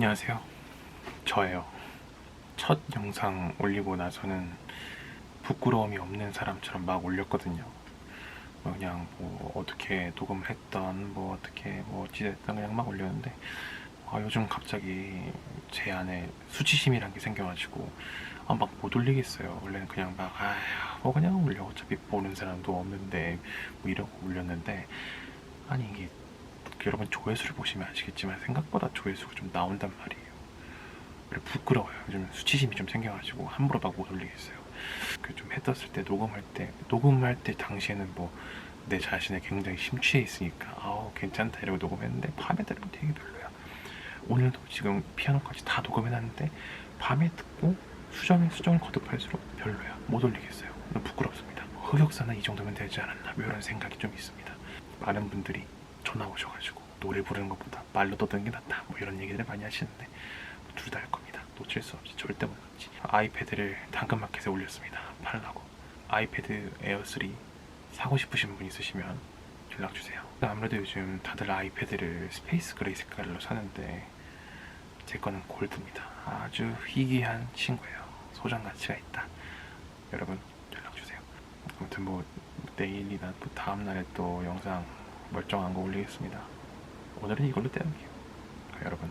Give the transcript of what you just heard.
안녕하세요. 저예요. 첫 영상 올리고 나서는 부끄러움이 없는 사람처럼 막 올렸거든요. 뭐 그냥 뭐 어떻게 녹음했던 뭐 어떻게 뭐 어찌됐던 그냥 막 올렸는데 아, 요즘 갑자기 제 안에 수치심이란 게 생겨가지고 아, 막 못 올리겠어요. 원래는 그냥 막 아휴 뭐 그냥 올려 어차피 보는 사람도 없는데 뭐 이러고 올렸는데 아니 이게 여러분 조회수를 보시면 아시겠지만 생각보다 조회수가 좀 나온단 말이에요. 그래 부끄러워요. 요즘 수치심이 좀 생겨가지고 함부로 막 못 올리겠어요. 그좀 해떴을 때 녹음할 때 녹음할 때 당시에는 뭐 내 자신에 굉장히 심취해 있으니까 아우 괜찮다 이러고 녹음했는데 밤에 들으면 되게 별로야. 오늘도 지금 피아노까지 다 녹음해놨는데 밤에 듣고 수정에 수정을 거듭할수록 별로야. 못 올리겠어요. 너무 부끄럽습니다. 흑역사는 이 정도면 되지 않았나 뭐 이런 생각이 좀 있습니다. 많은 분들이 전화 오셔가지고 노래 부르는 것보다 말로 떠드는 게 낫다 뭐 이런 얘기들을 많이 하시는데 둘다 할 겁니다. 놓칠 수 없이 절대 못 놓지. 아이패드를 당근마켓에 올렸습니다. 팔라고. 아이패드 에어 3 사고 싶으신 분 있으시면 연락 주세요. 아무래도 요즘 다들 아이패드를 스페이스 그레이 색깔로 사는데 제 거는 골드입니다. 아주 희귀한 친구예요. 소장 가치가 있다. 여러분 연락 주세요. 아무튼 뭐 내일이나 또 다음 날에 또 영상 멀쩡한 거 올리겠습니다. 오늘은 이걸로 떼어게요 여러분